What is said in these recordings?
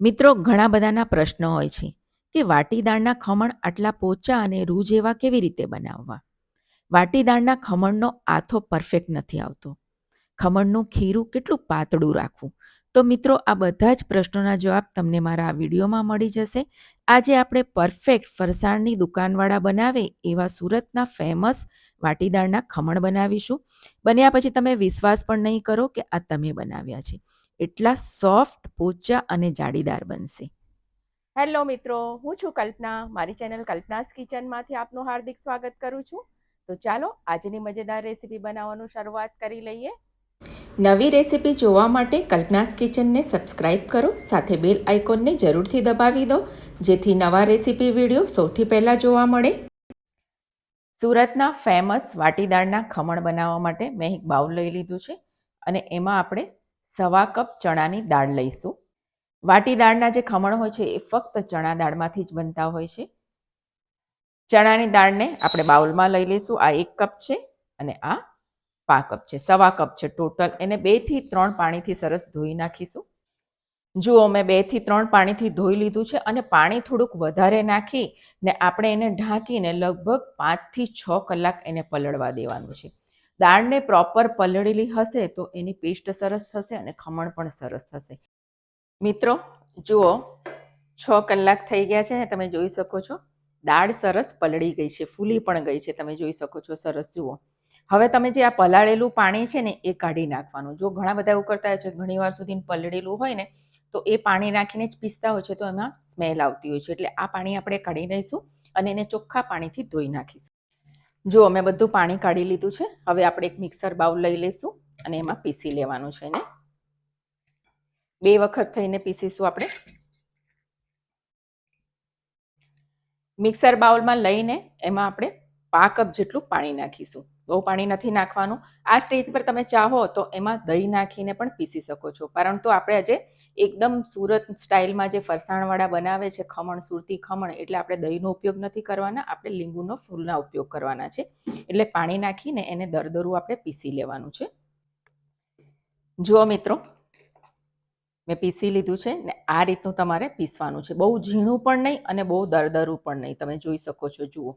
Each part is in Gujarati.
મિત્રો, ઘણા બધાના પ્રશ્નો હોય છે કે વાટીદાળના ખમણ આટલા પોચા અને રૂ જેવા કેવી રીતે બનાવવા? વાટીદાળના ખમણનો આથો પરફેક્ટ નથી આવતો. ખમણનું ખીરું કેટલું પાતળું રાખવું? તો મિત્રો, આ બધા જ પ્રશ્નોના જવાબ તમને મારા આ વિડીયોમાં મળી જશે. આજે આપણે પરફેક્ટ ફરસાણની દુકાનવાળા બનાવે એવા સુરતના ફેમસ વાટીદાળના ખમણ બનાવીશું. બન્યા પછી તમે વિશ્વાસ પણ નહીં કરો કે આ તમે બનાવ્યા છે. એટલા સોફ્ટ પોચા અને જાળીદાર બનશે. હેલો મિત્રો હું છું કલ્પના. મારી ચેનલ કલ્પનાસ કિચનમાંથી આપનું હાર્દિક સ્વાગત કરું છું. તો ચાલો આજની મજેદાર રેસીપી બનાવવાનું શરૂઆત કરી લઈએ. નવી રેસીપી જોવા માટે કલ્પનાસ કિચનને સબસ્ક્રાઇબ કરો સાથે બેલ આઇકોનને જરૂરથી દબાવી દો જેથી નવા રેસીપી વીડિયો સૌથી પહેલાં જોવા મળે. સુરતના ફેમસ વાટીદાળના ખમણ બનાવવા માટે મેં એક બાઉલ લઈ લીધું છે અને એમાં આપણે સવા કપ ચણાની દાળ લઈશું. વાટી દાળના જે ખમણ હોય છે, એ ફક્ત ચણા દાળમાંથી જ બનતા હોય છે. ચણાની દાળને આપણે બાઉલમાં લઈ લઈશું. આ એક કપ છે અને આ પા કપ છે, સવા કપ છે ટોટલ. એને બેથી ત્રણ પાણીથી સરસ ધોઈ નાખીશું. જુઓ, મેં બેથી ત્રણ પાણીથી ધોઈ લીધું છે અને પાણી થોડુંક વધારે નાખી ને આપણે એને ઢાંકીને લગભગ પાંચથી છ કલાક એને પલળવા દેવાનું છે. દાળને પ્રોપર પલળેલી હશે તો એની પેસ્ટ સરસ થશે અને ખમણ પણ સરસ થશે. મિત્રો, જુઓ, છ કલાક થઈ ગયા છે ને તમે જોઈ શકો છો. દાળ સરસ પલળી ગઈ છે, ફૂલી પણ ગઈ છે, તમે જોઈ શકો છો સરસ, જુઓ. હવે તમે જે આ પલાળેલું પાણી છે ને એ કાઢી નાખવાનું. જો ઘણા બધા એવું કરતા હોય છે, ઘણીવાર સુધી પલળેલું હોય ને, તો એ પાણી નાખીને જ પીસતા હોય છે, તો એમાં સ્મેલ આવતી હોય છે. એટલે આ પાણી આપણે કાઢી લઈશું અને એને ચોખ્ખા પાણીથી ધોઈ નાખીશું. જો અમે બધું પાણી કાઢી લીધું છે, હવે આપણે એક મિક્સર બાઉલ લઈ લઈશું અને એમાં પીસી લેવાનું છે એને. બે વખત થઈને પીસીશું આપણે. મિક્સર બાઉલમાં લઈને એમાં આપણે પા કપ જેટલું પાણી નાખીશું. બહુ પાણી નથી નાખવાનું. આ સ્ટેજ પર તમે ચાહો તો એમાં દહીં નાખીને પણ પીસી શકો છો. પરંતુ આપણે આજે એકદમ સુરત સ્ટાઇલમાં જે ફરસાણવાળા બનાવે છે, ખમણ, સુરતી ખમણ, એટલે આપણે દહીંનો ઉપયોગ નથી કરવાના, આપણે લીંબુનો ફૂલના ઉપયોગ કરવાના છે. એટલે પાણી નાખીને એને દરદરું આપણે પીસી લેવાનું છે. જુઓ મિત્રો, મેં પીસી લીધું છે ને આ રીતનું તમારે પીસવાનું છે. બહુ ઝીણું પણ નહીં અને બહુ દરદરું પણ નહીં. તમે જોઈ શકો છો, જુઓ.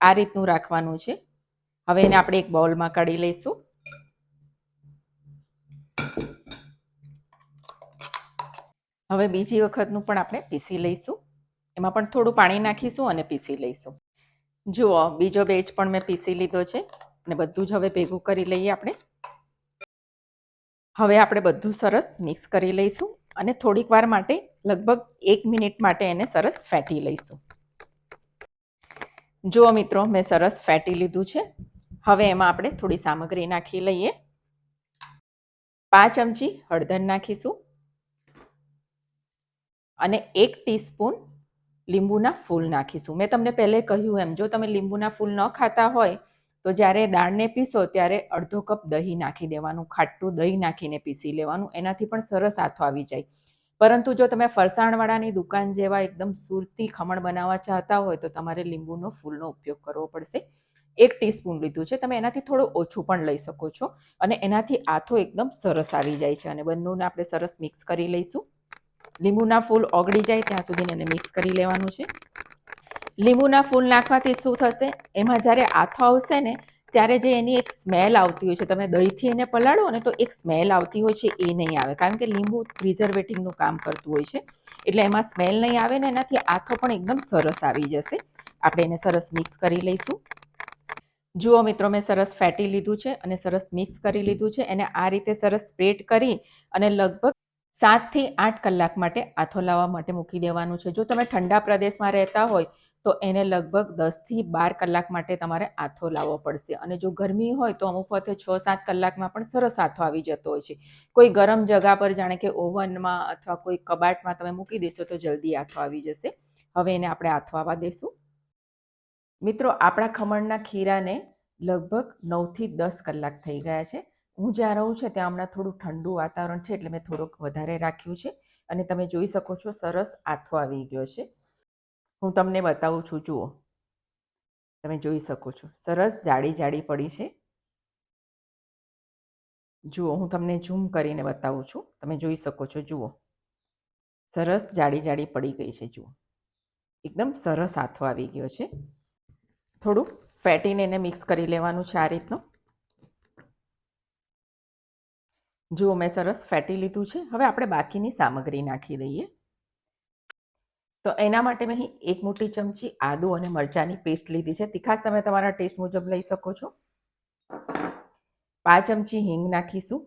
આ રીતનું રાખવાનું છે. હવે એને આપણે એક બાઉલમાં કાઢી લઈશું. હવે બીજી વખતનું પણ આપણે પીસી લઈશું. એમાં પણ થોડું પાણી નાખીશું અને પીસી લઈશું. જુઓ, બીજો બેચ પણ મેં પીસી લીધો છે અને બધું જ હવે ભેગું કરી લઈએ આપણે. હવે આપણે બધું સરસ મિક્સ કરી લઈશું અને થોડીક વાર માટે, લગભગ એક મિનિટ માટે એને સરસ ફેટી લઈશું. જુઓ મિત્રો, મેં સરસ ફેટી લીધું છે. હવે એમાં આપણે થોડી સામગ્રી નાખી લઈએ. પાંચ ચમચી હળદર નાખીશું. અને એક ટીસ્પૂન લીંબુના ફૂલ નાખીશું. મેં તમને પહેલે કહ્યું એમ, જો તમે લીંબુના ફૂલ ન ખાતા હોય, તો જ્યારે દાળને પીસો ત્યારે અડધો કપ દહીં નાખી દેવાનું, ખાટું દહીં નાખીને પીસી લેવાનું, એનાથી પણ સરસ આથો આવી જાય. પરંતુ જો તમે ફરસાણવાળાની દુકાન જેવા એકદમ સુરતી ખમણ બનાવવા ચાહતા હોય, તો તમારે લીંબુનો ફૂલનો ઉપયોગ કરવો પડશે. એક ટીસ્પૂન લીધું છે. તમે એનાથી થોડું ઓછું પણ લઈ શકો છો. અને એનાથી આથો એકદમ સરસ આવી જાય છે. અને બંનેને આપણે સરસ મિક્સ કરી લઈશું. લીંબુના ફૂલ ઓગળી જાય ત્યાં સુધી એને મિક્સ કરી લેવાનું છે. લીંબુના ફૂલ નાખવાથી શું થશે? એમાં જ્યારે આથો આવશે ને, ત્યારે જે એની એક સ્મેલ આવતી હોય છે, તમે દહીંથી એને પલાળો ને તો એક સ્મેલ આવતી હોય છે, એ નહીં આવે. કારણ કે લીંબુ પ્રિઝર્વેટિંગનું કામ કરતું હોય છે. એટલે એમાં સ્મેલ નહીં આવે ને એનાથી આથો પણ એકદમ સરસ આવી જશે. આપણે એને સરસ મિક્સ કરી લઈશું. જુઓ મિત્રો, મેં સરસ ફેટી લીધું છે અને સરસ મિક્સ કરી લીધું છે. એને આ રીતે સરસ સ્પ્રેડ કરી અને લગભગ સાતથી આઠ કલાક માટે આથો લાવવા માટે મૂકી દેવાનું છે. જો તમે ઠંડા પ્રદેશમાં રહેતા હોય, તો એને લગભગ દસથી બાર કલાક માટે તમારે આથો લાવવો પડશે. અને જો ગરમી હોય, તો અમુક વખતે છ સાત કલાકમાં પણ સરસ આથો આવી જતો હોય છે. કોઈ ગરમ જગા પર જાણે કે ઓવનમાં અથવા કોઈ કબાટમાં તમે મૂકી દેશો, તો જલ્દી આથો આવી જશે. હવે એને આપણે આથો આવવા દેશું. મિત્રો, આપણા ખમણના ખીરાને લગભગ નવથી દસ કલાક થઈ ગયા છે. હું જ્યાં રહું છું, ત્યાં હમણાં થોડું ઠંડુ વાતાવરણ છે, એટલે મેં થોડુંક વધારે રાખ્યું છે. અને તમે જોઈ શકો છો, સરસ આથો આવી ગયો છે. હું તમને બતાવું છું, જુઓ. તમે જોઈ શકો છો, સરસ જાડી જાડી પડી છે. જુઓ, હું તમને ઝૂમ કરીને બતાવું છું. તમે જોઈ શકો છો, જુઓ. સરસ જાડી જાડી પડી ગઈ છે, જુઓ. એકદમ સરસ આથો આવી ગયો છે. થોડું ફેટીને એને મિક્સ કરી લેવાનું છે આ રીતનું. જુઓ મેં સરસ ફેટી લીધું છે. હવે આપણે બાકીની સામગ્રી નાખી દઈએ. તો એના માટે મેં અહીં એક મોટી ચમચી આદુ અને મરચાંની પેસ્ટ લીધી છે. તીખાસ તમે તમારા ટેસ્ટ મુજબ લઈ શકો છો. પાંચ ચમચી હિંગ નાખીશું.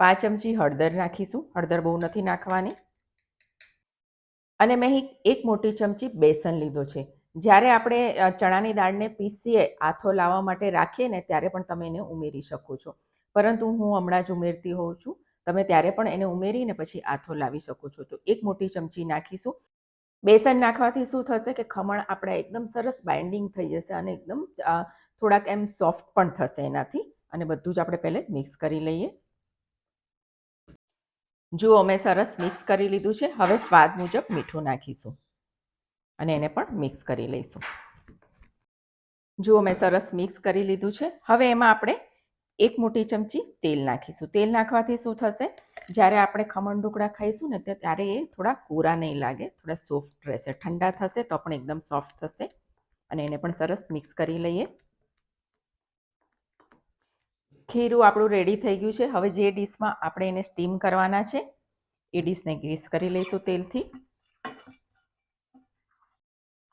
પાંચ ચમચી હળદર નાખીશું. હળદર બહુ નથી નાખવાની. અને મેં એક મોટી ચમચી બેસન લીધો છે. જ્યારે આપણે ચણાની દાળને પીસીએ, આથો લાવવા માટે રાખીએ ને ત્યારે પણ તમે એને ઉમેરી શકો છો. પરંતુ હું હમણાં જ ઉમેરતી હોઉં છું. તમે ત્યારે પણ એને ઉમેરીને પછી આથો લાવી શકો છો. તો એક મોટી ચમચી નાખીશું. બેસન નાખવાથી શું થશે કે ખમણ આપણા એકદમ સરસ બાઇન્ડિંગ થઈ જશે અને એકદમ થોડાક એમ સોફ્ટ પણ થશે એનાથી. અને બધું જ આપણે પહેલે મિક્સ કરી લઈએ. જુઓ, મેં સરસ મિક્સ કરી લીધું છે. હવે સ્વાદ મુજબ મીઠું નાખીશું. અને એને પણ મિક્સ કરી લઈશું. જુઓ મેં સરસ મિક્સ કરી લીધું છે. હવે એમાં આપણે એક મોટી ચમચી તેલ નાખીશું. તેલ નાખવાથી શું થશે? જ્યારે આપણે ખમણ ઢોકળા ખાઈશું ને ત્યારે એ થોડા કોરા નહીં લાગે, થોડા સોફ્ટ રહેશે. ઠંડા થશે તો પણ એકદમ સોફ્ટ થશે અને એને પણ સરસ મિક્સ કરી લઈએ. ખીરું આપણું રેડી થઈ ગયું છે. હવે જે ડીશમાં આપણે એને સ્ટીમ કરવાના છે, એ ડીશને ગ્રીસ કરી લઈશું તેલથી.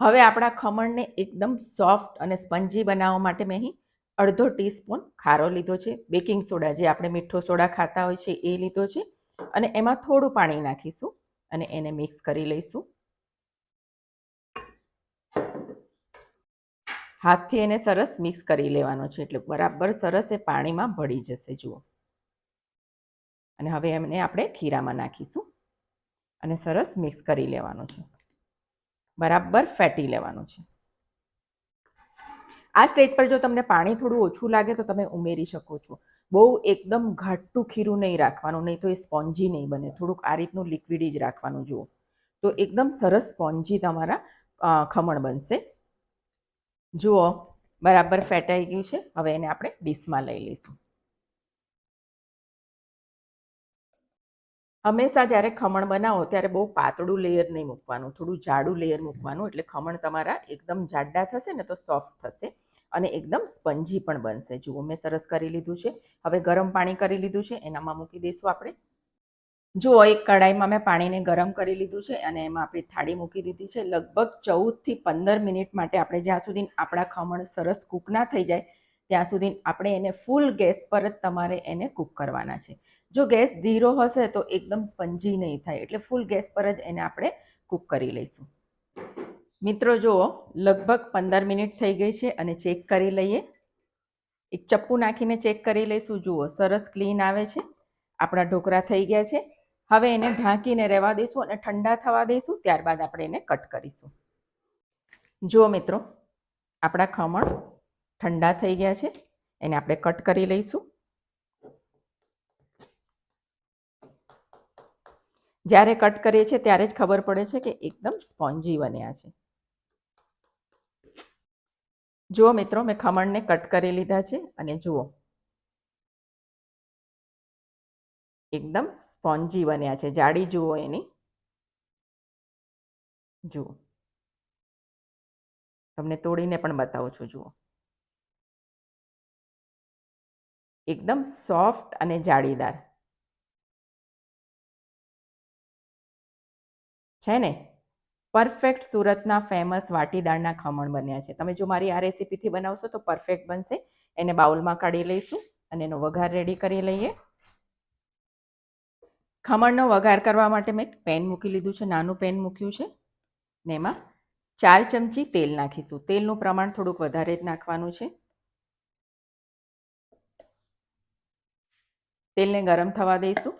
હવે આપણા ખમણને એકદમ સોફ્ટ અને સ્પંજી બનાવવા માટે મેં અહીં અડધો ટીસ્પૂન ખારો લીધો છે. બેકિંગ સોડા જે આપણે મીઠો સોડા ખાતા હોય છે એ લીધો છે. અને એમાં થોડું પાણી નાખીશું અને એને મિક્સ કરી લઈશું. હાથથી એને સરસ મિક્સ કરી લેવાનો છે એટલે બરાબર સરસ એ પાણીમાં ભળી જશે, જુઓ. અને હવે એમને આપણે ખીરામાં નાખીશું અને સરસ મિક્સ કરી લેવાનું છે. બરાબર ફેટી લેવાનું છે. આ સ્ટેજ પર જો તમને પાણી થોડું ઓછું લાગે તો તમે ઉમેરી શકો છો. બહુ એકદમ ઘાટું ખીરું નહીં રાખવાનું, નહીં તો એ સ્પોન્જી નહીં બને. થોડુંક આ રીતનું લિક્વિડી જ રાખવાનું જુઓ. તો એકદમ સરસ સ્પોન્જી તમારા ખમણ બનશે. જુઓ, બરાબર ફેટાઈ ગયું છે. હવે એને આપણે ડીશમાં લઈ લઈશું. હંમેશા જ્યારે ખમણ બનાવો ત્યારે બહુ પાતળું લેયર નહીં મૂકવાનું, થોડું જાડું લેયર મૂકવાનું, એટલે ખમણ તમારા એકદમ જાડા થશે ને તો સોફ્ટ થશે અને એકદમ સ્પંજી પણ બનશે. જુઓ, મેં સરસ કરી લીધું છે. હવે ગરમ પાણી કરી લીધું છે. એનામાં મૂકી દઈશું આપણે. જુઓ, એક કડાઈમાં મેં પાણીને ગરમ કરી લીધું છે અને એમાં આપણી થાળી મૂકી દીધી છે. લગભગ ચૌદથી પંદર મિનિટ માટે આપણે જ્યાં સુધી આપણા ખમણ સરસ કૂક ના થઈ જાય, ત્યાં સુધી આપણે એને ફૂલ ગેસ પર જ તમારે એને કૂક કરવાના છે. જો ગેસ ધીરો હશે તો એકદમ સ્પંજી નહીં થાય, એટલે ફૂલ ગેસ પર જ એને આપણે કૂક કરી લઈશું. મિત્રો, જુઓ, લગભગ પંદર મિનિટ થઈ ગઈ છે અને ચેક કરી લઈએ. એક ચપ્પુ નાખીને ચેક કરી લઈશું. જુઓ, સરસ ક્લીન આવે છે. આપણા ઢોકળા થઈ ગયા છે. હવે એને ઢાંકીને રહેવા દઈશું અને ઠંડા થવા દઈશું. ત્યારબાદ આપણે એને કટ કરીશું. જુઓ, મિત્રો, આપણા ખમણ ઠંડા થઈ ગયા છે. એને આપણે કટ કરી લઈશું. જ્યારે કટ કરીએ છીએ ત્યારે જ ખબર પડે છે કે એકદમ સ્પોન્જી બન્યા છે. જુઓ મિત્રો, મેં ખમણને કટ કરી લીધા છે અને જુઓ. એકદમ સ્પોન્જી બન્યા છે. જાડી જુઓ એની. જુઓ. તમને તોડીને પણ બતાવું છું, જુઓ. એકદમ સોફ્ટ અને જાળીદાર. છે ને? પરફેક્ટ સુરતના ફેમસ વાટીદાળના ખમણ બન્યા છે. તમે જો મારી આ રેસીપીથી બનાવશો તો પરફેક્ટ બનશે. એને બાઉલમાં કાઢી લઈશું અને એનો વઘાર રેડી કરી લઈએ. ખમણનો વઘાર કરવા માટે મેં પેન મૂકી લીધું છે, નાનું પેન મૂક્યું છે. ને એમાં ચાર ચમચી તેલ નાખીશું. તેલનું પ્રમાણ થોડુંક વધારે જ નાખવાનું છે. તેલને ગરમ થવા દઈશું.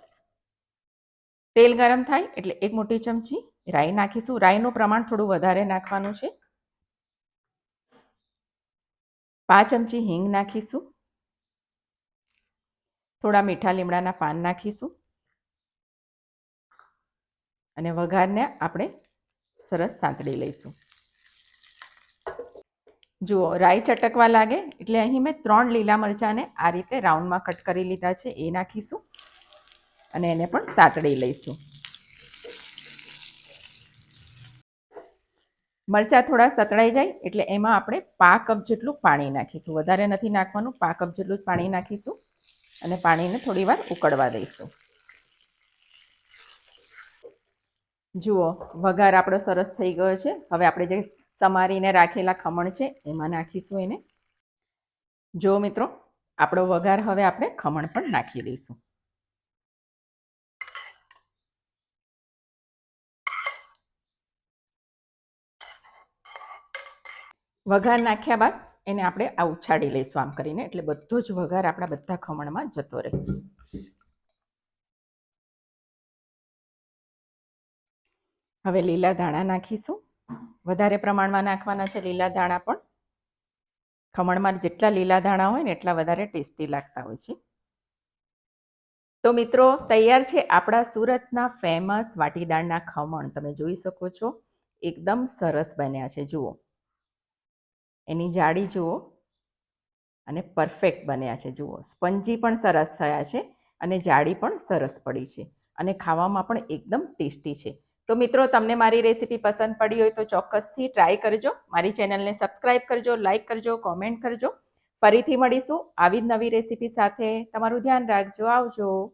તેલ ગરમ થાય એટલે એક મોટી ચમચી રાઈ નાખીશું. રાઈનું પ્રમાણ થોડું વધારે નાખવાનું છે. પાંચ ચમચી હિંગ નાખીશું. થોડા મીઠા લીમડાના પાન નાખીશું. અને વઘારને આપણે સરસ સાંતળી લઈશું. જુઓ, રાઈ ચટકવા લાગે એટલે અહીં મેં ત્રણ લીલા મરચાંને આ રીતે રાઉન્ડમાં કટ કરી લીધા છે. એ નાખીશું અને એને પણ સાંતળી લઈશું. મરચાં થોડા સતળાઈ જાય એટલે એમાં આપણે પા કપ જેટલું પાણી નાખીશું. વધારે નથી નાખવાનું પા કપ જેટલું જ પાણી નાખીશું અને પાણીને થોડી વાર ઉકળવા દઈશું. જુઓ, વઘાર આપણો સરસ થઈ ગયો છે. હવે આપણે જે સમારીને રાખેલા ખમણ છે, એમાં નાખીશું એને. જુઓ મિત્રો, આપણો વઘાર હવે આપણે ખમણ પણ નાખી દઈશું. વઘાર નાખ્યા બાદ એને આપણે આ ઉછાળી લઈશું આમ કરીને. એટલે બધો જ વઘાર આપણા બધા ખમણમાં જતો રહે. હવે લીલા ધાણા નાખીશું. વધારે પ્રમાણમાં નાખવાના છે લીલા ધાણા પણ. ખમણમાં જેટલા લીલા ધાણા હોય ને એટલા વધારે ટેસ્ટી લાગતા હોય છે. તો મિત્રો, તૈયાર છે આપણા સુરતના ફેમસ વાટીદાળના ખમણ. તમે જોઈ શકો છો. એકદમ સરસ બન્યા છે. જુઓ. એની જાડી જુઓ. અને પરફેક્ટ બન્યા છે, જુઓ. સ્પંજી પણ સરસ થયા છે અને જાડી પણ સરસ પડી છે અને ખાવામાં પણ એકદમ ટેસ્ટી છે. તો મિત્રો, તમને મારી રેસીપી પસંદ પડી હોય તો ચોક્કસથી ટ્રાય કરજો. મારી ચેનલને સબસ્ક્રાઈબ કરજો લાઇક કરજો કોમેન્ટ કરજો. ફરીથી મળીશું આવી જ નવી રેસીપી સાથે. તમારું ધ્યાન રાખજો. આવજો.